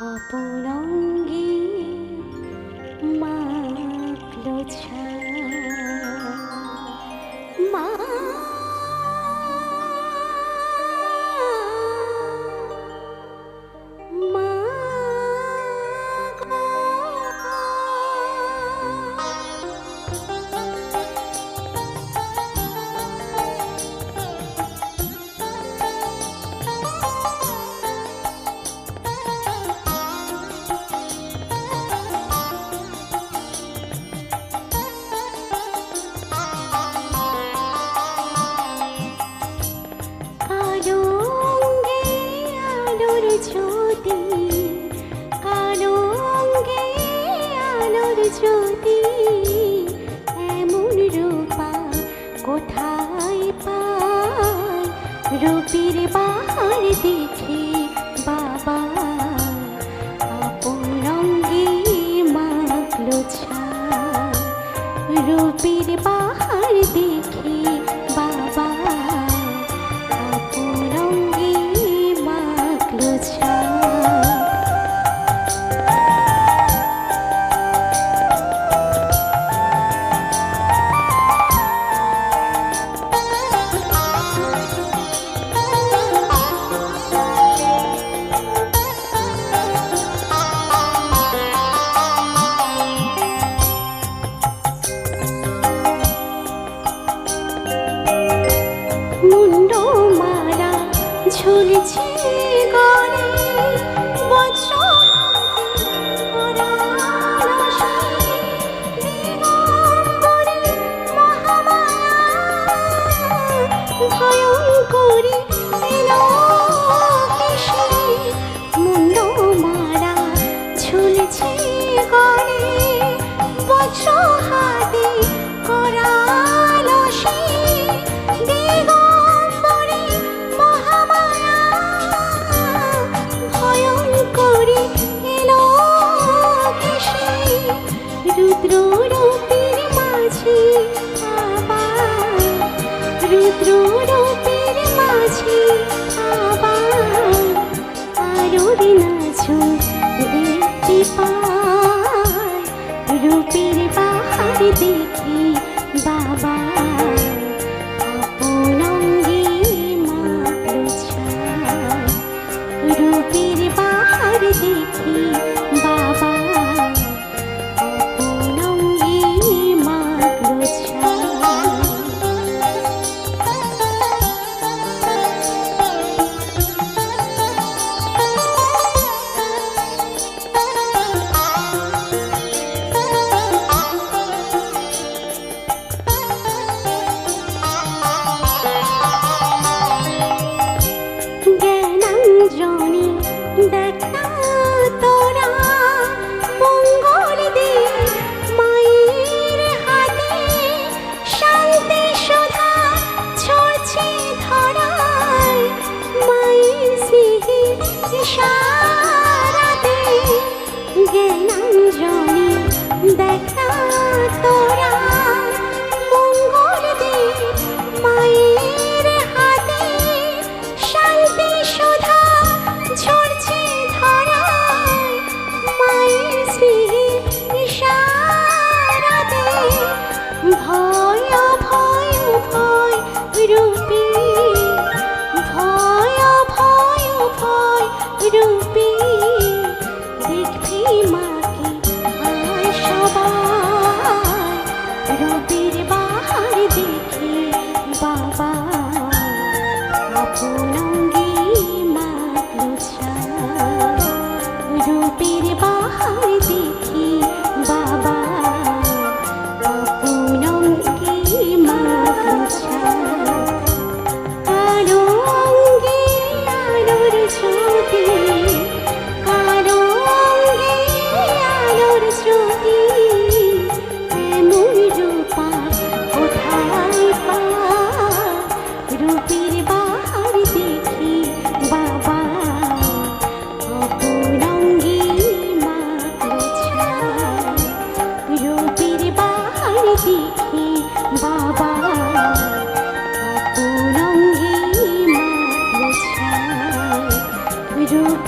আপন অঙ্গী মাপলো ছা রূপের বাহার দেখে বাবা আপন রঙ্গে মাগলো ছা see. বিদ্রোহ Oh. আরবির বাহার দিয়ে 이렇게